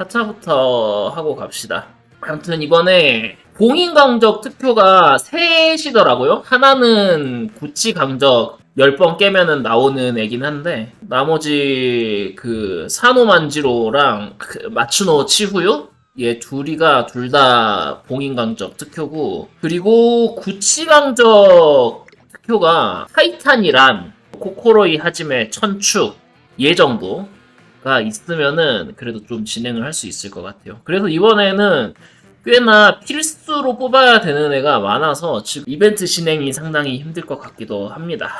하차부터 하고 갑시다. 아무튼 이번에 봉인 강적 투표가 셋이더라고요. 하나는 구치 강적 10번 깨면은 나오는 애긴 한데 나머지 그 사노만지로랑 그 마츠노 치후요 얘 둘이가 둘 다 봉인 강적 투표고 그리고 구치 강적 투표가 타이탄이란 코코로이 하지메 천축 얘 정도 가 있으면은 그래도 좀 진행을 할 수 있을 것 같아요. 그래서 이번에는 꽤나 필수로 뽑아야 되는 애가 많아서 지금 이벤트 진행이 상당히 힘들 것 같기도 합니다.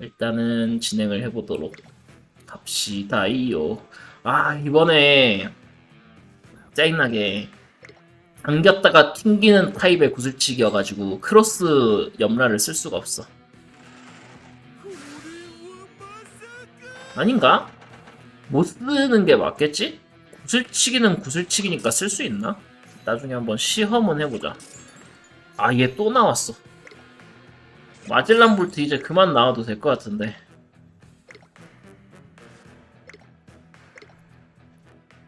일단은 진행을 해보도록 합시다이요. 아 이번에 짜증나게 당겼다가 튕기는 타입의 구슬치기여가지고 크로스 염라를 쓸 수가 없어. 아닌가? 못 쓰는 게 맞겠지? 구슬치기는 구슬치기니까 쓸 수 있나? 나중에 한번 시험은 해보자. 아, 얘 또 나왔어. 마젤란 볼트 이제 그만 나와도 될 것 같은데.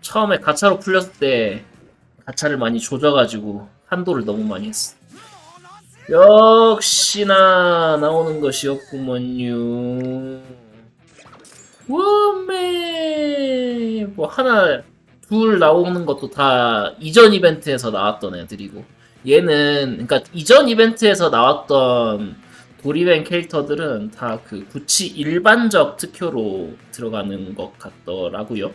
처음에 가차로 풀렸을 때 가차를 많이 조져가지고 한도를 너무 많이 했어. 역시나 나오는 것이었구먼요. 워메 뭐 하나 둘 나오는 것도 다 이전 이벤트에서 나왔던 애들이고 얘는 그러니까 이전 이벤트에서 나왔던 도리벤 캐릭터들은 다 그 구치 일반적 특효로 들어가는 것 같더라고요.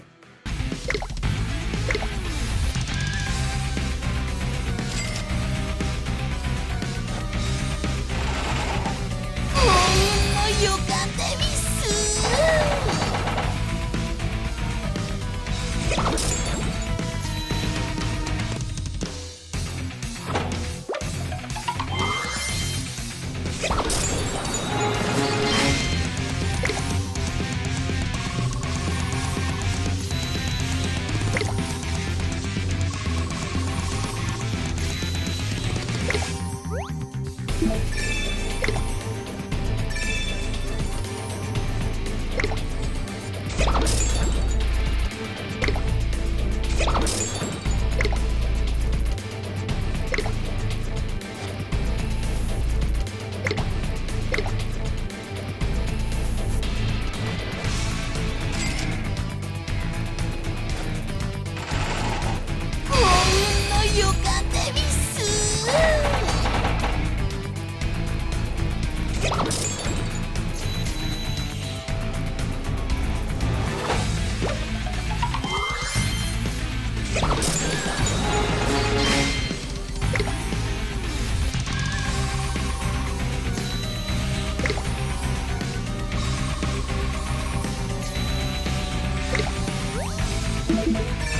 어,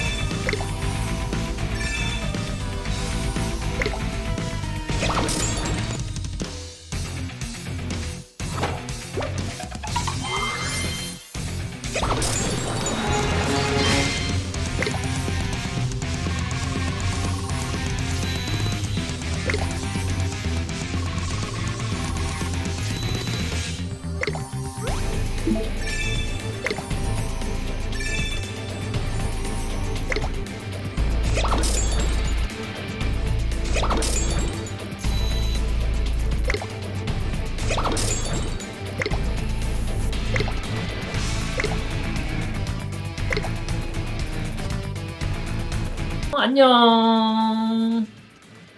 안녕.